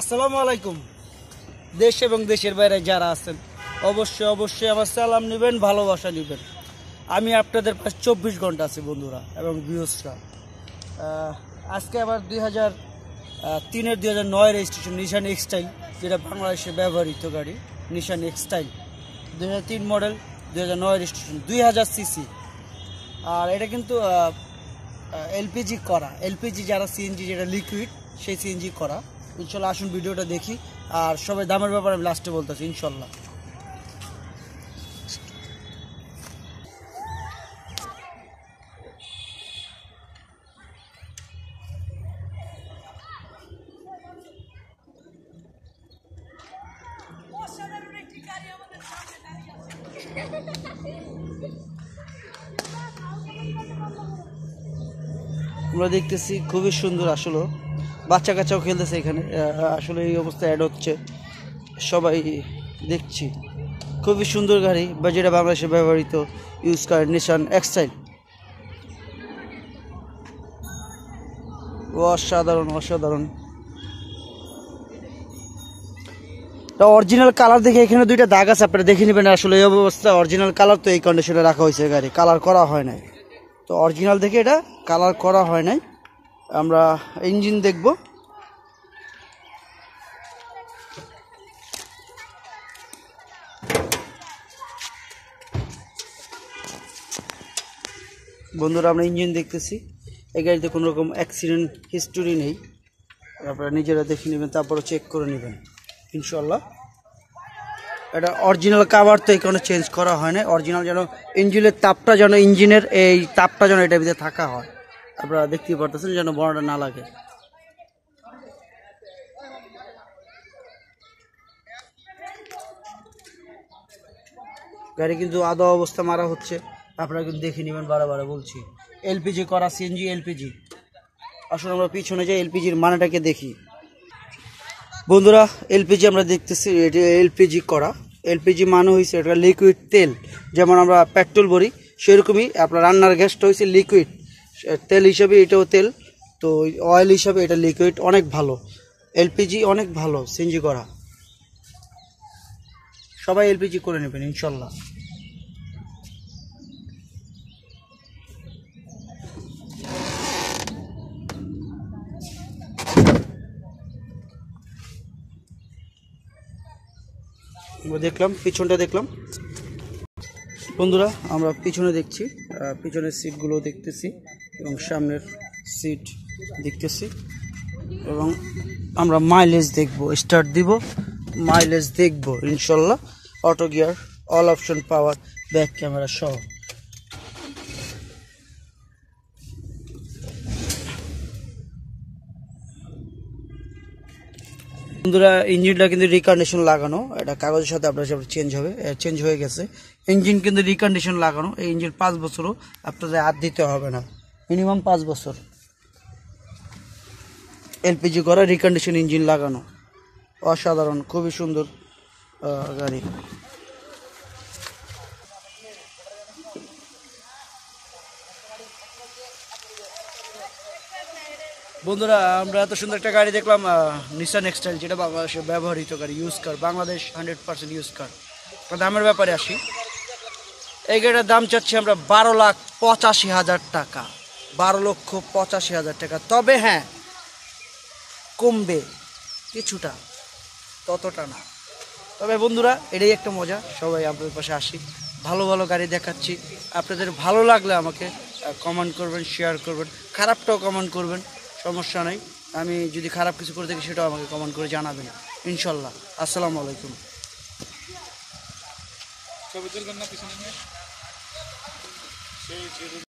আসসালামু আলাইকুম। দেশ এবং দেশের বাইরে যারা আছেন, অবশ্যই অবশ্যই আমার সালাম নেবেন, ভালোবাসা নেবেন। আমি আপনাদের পাশে চব্বিশ ঘণ্টা আছি বন্ধুরা এবং ভিউসরা আজকে আবার দুই হাজার তিনের দুই হাজার নয় রেজিস্ট্রেশন নিশান এক্সটাইল যেটা বাংলাদেশে ব্যবহৃত গাড়ি নিশান এক্সটাইল দুই হাজার তিন মডেল, দুই হাজার নয় রেজিস্ট্রেশন, দুই হাজার সিসি। আর এটা কিন্তু এলপিজি করা। এলপিজি যারা সিএনজি, যেটা লিকুইড সেই সিএনজি করা। ইনশাল্লাহ আসুন, ভিডিওটা দেখি। আর সবাই দামের ব্যাপারে আমি লাস্টে বলতেছি, ইনশাল্লাহ। আমরা দেখতেছি খুবই সুন্দর আসলে। বাচ্চা কাচ্চাও খেলতেছে এখানে। আসলে এই অবস্থা অ্যাড হচ্ছে। সবাই দেখছি। খুবই সুন্দর গাড়ি, বা যেটা বাংলাদেশে ব্যবহৃত ইউজ করে নিশান এক্সাইল অসাধারণ অসাধারণ। অরিজিনাল কালার দেখে এখানে দুইটা দাগ আছে, আপনারা দেখে নেবেন আসলে এই অবস্থা। অরিজিনাল কালার তো এই কন্ডিশনে রাখা হয়েছে গাড়ি কালার করা হয় নাই। তো অরিজিনাল দেখে এটা কালার করা হয় নাই। আমরা ইঞ্জিন দেখব। বন্ধুরা, আমরা ইঞ্জিন দেখতেছি। এই গাড়িতে কোনো রকম অ্যাক্সিডেন্ট হিস্টোরি নেই। আপনারা নিজেরা দেখে নেবেন তারপরে চেক করে নেবেন ইনশাল্লাহ এটা অরিজিনাল কাভার তো এখানে চেঞ্জ করা হয় না অরিজিনাল যেন ইঞ্জিনের তাপটা যেন ইঞ্জিনের এই তাপটা যেন এটার ভিতরে থাকা হয়। আপনারা দেখতেই পারতেছেন যেন বড়টা না লাগে। গাড়ি কিন্তু আদা অবস্থা মারা হচ্ছে, আপনারা কিন্তু দেখে নেবেন, বারে বলছি। এলপিজি করা সিএনজি, এলপিজি। আসলে আমরা পিছনে যাই, এলপিজির মানেটাকে দেখি। বন্ধুরা, এলপিজি আমরা দেখতেছি, এটা এলপিজি করা। এলপিজি মানে হয়েছে এটা লিকুইড তেল, যেমন আমরা পেট্রোল বলি, সেরকমই আপনার রান্নার গ্যাসটা হয়েছে লিকুইড তেল হিসাবে এটাও তেল। তো অয়েল হিসাবে এটা লিকুইড অনেক ভালো। এলপিজি অনেক ভালো, সিএনজি করা। সবাই এলপিজি করে নেবেন, ইনশাল্লাহ। দেখলাম, পিছনটা দেখলাম। বন্ধুরা, আমরা পিছনে দেখছি। পিছনের সিটগুলো দেখতেছি এবং সামনের সিট দেখতেছি। এবং আমরা মাইলেজ দেখব স্টার্ট দিব মাইলেজ দেখব, ইনশাল্লাহ। Auto gear all option power back camera সহ। বন্ধুরা ইঞ্জিনটা কিন্তু রিকন্ডিশন লাগানো। এটা কাগজের সাথে আপনার চেঞ্জ হবে। চেঞ্জ হয়ে গেছে। ইঞ্জিন কিন্তু রিকন্ডিশন লাগানো। এই ইঞ্জিন পাঁচ বছরও আপনাদের হাত দিতে হবে না। মিনিমাম পাঁচ বছর। এলপিজি করা রিকন্ডিশন ইঞ্জিন লাগানো। অসাধারণ, খুবই সুন্দর গাড়ি। বন্ধুরা, আমরা এত সুন্দর একটা গাড়ি দেখলাম নিসান এক্সটাইল যেটা বাংলাদেশে ব্যবহৃত গাড়ি use car Bangladesh hundred percent use car দামের ব্যাপারে আসি। এই গাড়িটার দাম চাচ্ছি আমরা বারো লাখ পঁচাশি হাজার টাকা। বারো লক্ষ পঁচাশি হাজার টাকা। তবে হ্যাঁ কমবে কিছুটা, ততটা না। তবে বন্ধুরা, এটাই একটা মজা। সবাই আপনাদের পাশে আসি। ভালো ভালো গাড়ি দেখাচ্ছি। আপনাদের ভালো লাগলে আমাকে কমেন্ট করবেন শেয়ার করবেন, খারাপটাও কমেন্ট করবেন, সমস্যা নেই। আমি যদি খারাপ কিছু করে থাকি, সেটাও আমাকে কমেন্ট করে জানাবেন, ইনশাল্লাহ। আসসালামু আলাইকুম।